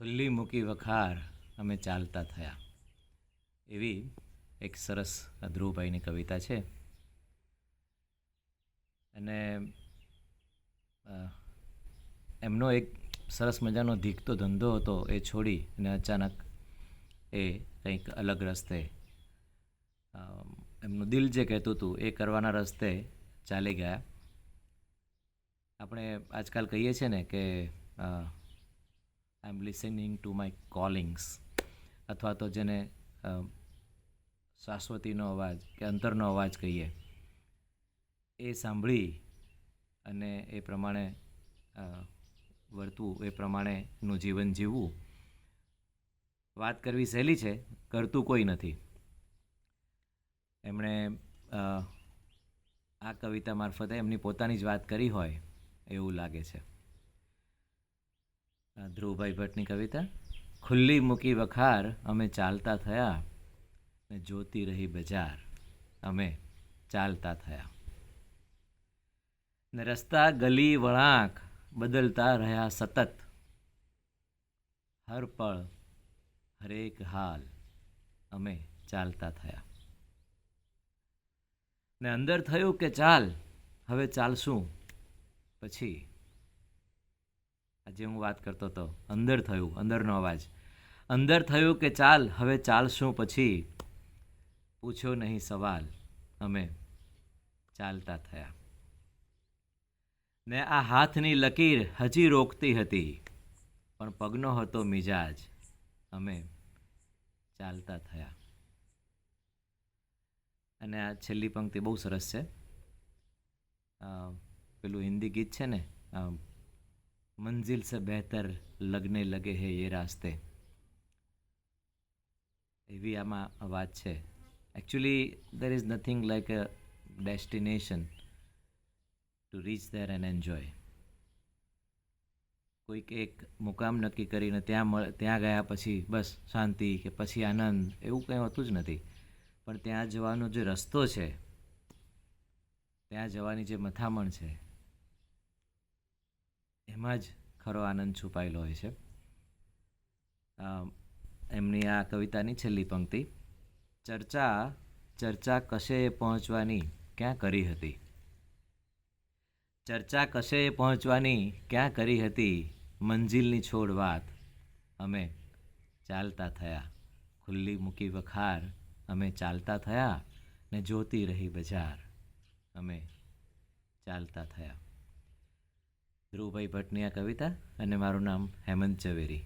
ખુલ્લી મૂકી વખાર અમે ચાલતા થયા. એવી એક સરસ ધ્રુવભાઈની કવિતા છે. અને એમનો એક સરસ મજાનો ધીકતો ધંધો હતો એ છોડી અને અચાનક એ કંઈક અલગ રસ્તે એમનું દિલ જે કહેતું હતું એ કરવાના રસ્તે ચાલી ગયા. આપણે આજકાલ કહીએ છીએ ને કે I am listening to my callings અથવા તો જેને શાશ્વતીનો અવાજ કે અંતરનો અવાજ કહીએ. એ સાંભળી અને એ પ્રમાણે વર્તવું એ પ્રમાણેનું જીવન જીવવું. વાત કરવી સહેલી છે, કરતું કોઈ નથી. એમણે આ કવિતા મારફતે એમની પોતાની જ વાત કરી હોય એવું લાગે છે. ધ્રુવભાઈ ભટ્ટની કવિતા, ખુલ્લી મૂકી વખાર, અમે ચાલતા થયા ને જોતી રહી બજાર, અમે ચાલતા થયા. ને રસ્તા ગલી વળાંક બદલતા રહ્યા સતત. હર પળ, હરેક હાલ, અમે ચાલતા થયા. ને અંદર થયું કે ચાલ, હવે ચાલશું, પછી આજે હું વાત કરતો હતો, અંદર થયું, અંદરનો અવાજ. અંદર થયું કે ચાલ, હવે ચાલશું પછી? પૂછ્યો નહીં સવાલ. અમે ચાલતા થયા. ને આ હાથની લકીર હજી રોકતી હતી, પણ પગનો હતો મિજાજ. અમે ચાલતા થયા. અને આ છેલ્લી પંક્તિ બહુ સરસ છે. પેલું હિન્દી ગીત છે ને મંજિલ સે બહેતર લગને લગે હે ये રાસ્તે એવી આમાં વાત છે actually there is nothing like a destination to reach there and enjoy કોઈક એક મુકામ નક્કી કરીને ત્યાં ત્યાં ગયા પછી બસ શાંતિ કે પછી આનંદ એવું કંઈ હોતું જ નથી પણ ત્યાં જવાનો જે રસ્તો છે ત્યાં જવાની જે મથામણ છે એમાં જ ખરો આનંદ છુપાયેલો હોય છે. એમની આ કવિતાની છેલ્લી પંક્તિ, ચર્ચા ચર્ચા કશે પહોંચવાની ક્યાં કરી હતી? ચર્ચા કશે પહોંચવાની ક્યાં કરી હતી? મંજિલની છોડ વાત અમે ચાલતા થયા. ખુલ્લી મૂકી વખાર અમે ચાલતા થયા ને જોતી રહી બજાર અમે ચાલતા થયા. ધ્રુવભાઈ ભટ્ટની આ કવિતા અને મારું નામ હેમંત ઝવેરી.